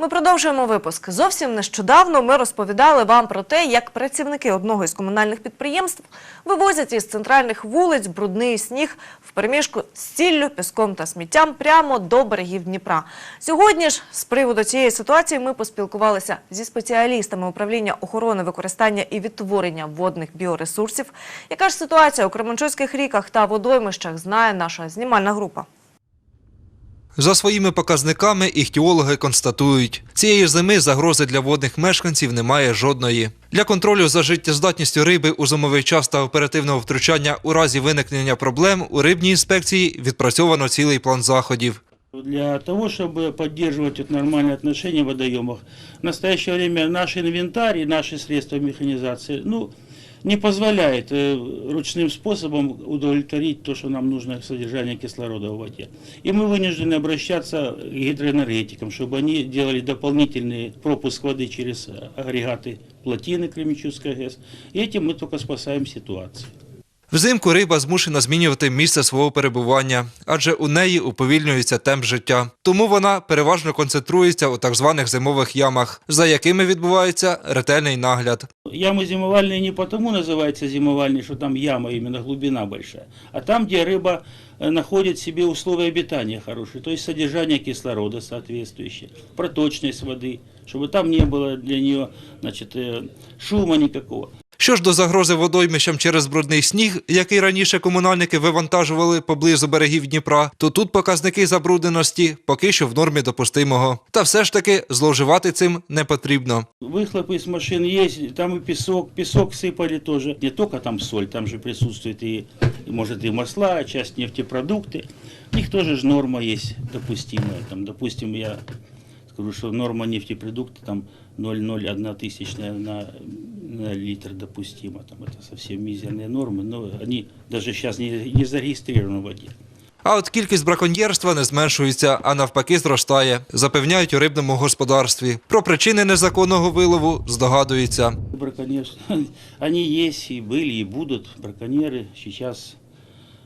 Ми продовжуємо випуск. Зовсім нещодавно ми розповідали вам про те, як працівники одного із комунальних підприємств вивозять із центральних вулиць брудний сніг в переміжку з ціллю, піском та сміттям прямо до берегів Дніпра. Сьогодні ж з приводу цієї ситуації ми поспілкувалися зі спеціалістами управління охорони використання і відтворення водних біоресурсів. Яка ж ситуація у Кременчуцьких ріках та водоймищах знає наша знімальна група. За своїми показниками іхтіологи констатують, цієї зими загрози для водних мешканців немає жодної. Для контролю за життєздатністю риби у зимовий час та оперативного втручання у разі виникнення проблем у рибній інспекції відпрацьовано цілий план заходів. Для того, чтобы поддерживать вот нормальные отношения в водоемах, в настоящее время наш инвентарь и наши средства механизации ну, не позволяет э, ручным способом удовлетворить то, что нам нужно содержание кислорода в воде. И мы вынуждены обращаться к гидроэнергетикам, чтобы они делали дополнительный пропуск воды через э, агрегаты плотины Кременчугской ГЭС. И этим мы только спасаем ситуацию. Взимку риба змушена змінювати місце свого перебування, адже у неї уповільнюється темп життя. Тому вона переважно концентрується у так званих зимових ямах, за якими відбувається ретельний нагляд. Ямы зимовальные не потому называются зимовальные, что там яма, именно глубина большая, а там, где рыба э, находит в себе условия обитания хорошие, то есть содержание кислорода соответствующее, проточность воды, чтобы там не было для нее значит, э, шума никакого. Що ж до загрози водоймищам через брудний сніг, який раніше комунальники вивантажували поблизу берегів Дніпра, то тут показники забрудненості поки що в нормі допустимого. Та все ж таки зловживати цим не потрібно. Выхлопы из машин есть, там и песок, песок сыпали тоже. Не только там соль, там же присутствует и, и, может и масла, часть нефтепродукты. У них тоже же норма есть допустимая. Там, допустим, я скажу, что норма нефтепродукта там 0,01 тысячная на, на литр допустима. Там это совсем мизерные нормы, но они даже сейчас не, не зарегистрированы в воде. А от кількість браконьєрства не зменшується, а навпаки зростає, запевняють у рибному господарстві. Про причини незаконного вилову здогадуються. Браконьерство. Они есть и были, и будут. Браконьеры сейчас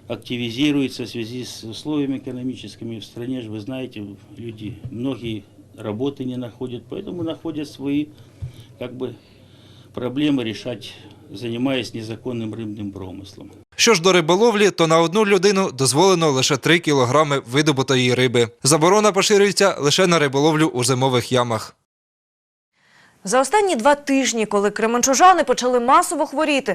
активизируются в связи с условиями экономическими в стране. же Вы знаете, люди, многие работы не находят, поэтому находят свои как бы, проблемы решать, занимаясь незаконным рыбным промыслом. Що ж до риболовлі, то на одну людину дозволено лише 3 кілограми видобутої риби. Заборона поширюється лише на риболовлю у зимових ямах. За останні два тижні, коли кременчужани почали масово хворіти,